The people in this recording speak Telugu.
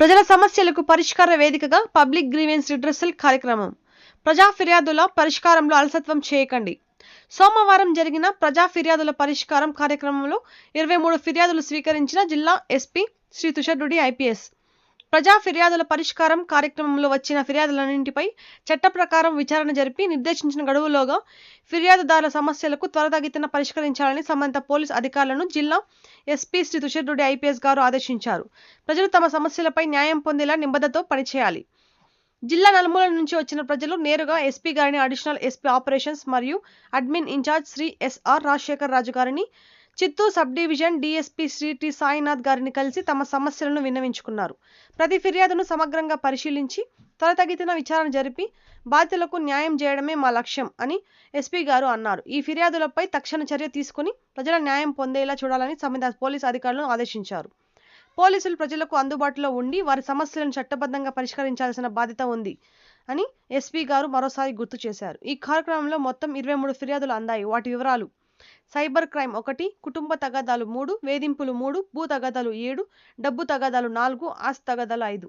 ప్రజల సమస్యలకు పరిష్కార వేదికగా పబ్లిక్ గ్రీవెన్స్ రిడ్రెసల్ కార్యక్రమం. ప్రజా ఫిర్యాదుల పరిష్కారంలో అలసత్వం చేయకండి. సోమవారం జరిగిన ప్రజా ఫిర్యాదుల పరిష్కారం కార్యక్రమంలో ఇరవై మూడు ఫిర్యాదులు స్వీకరించిన జిల్లా ఎస్పీ శ్రీ తుషారుడి ఐపీఎస్. ప్రజా ఫిర్యాదుల పరిష్కారం కార్యక్రమంలో వచ్చిన ఫిర్యాదులన్నింటిపై చట్ట ప్రకారం విచారణ జరిపి నిర్దేశించిన గడువులోగా ఫిర్యాదుదారుల సమస్యలకు త్వరతగితిన పరిష్కరించాలని సంబంధిత పోలీస్ అధికారులను జిల్లా ఎస్పీ శ్రీ తుషర్ రెడ్డి ఐపీఎస్ గారు ఆదేశించారు. ప్రజలు తమ సమస్యలపై న్యాయం పొందేలా నిబద్ధతో పనిచేయాలి. జిల్లా నలుమూల నుంచి వచ్చిన ప్రజలు నేరుగా ఎస్పీ గారిని అడిషనల్ ఎస్పీ ఆపరేషన్స్ మరియు admin in-charge Shri S R Rajasekhar Raju గారిని Chittoor sub division DSP Shri T Sainath గారిని కలిసి తమ సమస్యలను విన్నవించుకున్నారు. ప్రతి ఫిర్యాదును సమగ్రంగా పరిశీలించి త్వరతగితిన విచారణ జరిపి బాధితులకు న్యాయం చేయడమే మా లక్ష్యం అని ఎస్పీ గారు అన్నారు. ఈ ఫిర్యాదులపై తక్షణ చర్య తీసుకుని ప్రజల న్యాయం పొందేలా చూడాలని సంబంధిత పోలీసు అధికారులను ఆదేశించారు. పోలీసులు ప్రజలకు అందుబాటులో ఉండి వారి సమస్యలను చట్టబద్ధంగా పరిష్కరించాల్సిన బాధ్యత ఉంది అని ఎస్పీ గారు మరోసారి గుర్తు చేశారు. ఈ కార్యక్రమంలో మొత్తం ఇరవై మూడు ఫిర్యాదులు అందాయి. వాటి వివరాలు సైబర్ క్రైమ్ ఒకటి కుటుంబ తగాదాలు మూడు వేధింపులు మూడు భూ తగాదాలు ఏడు డబ్బు తగాదాలు నాలుగు ఆస్తి తగాదాలు ఐదు.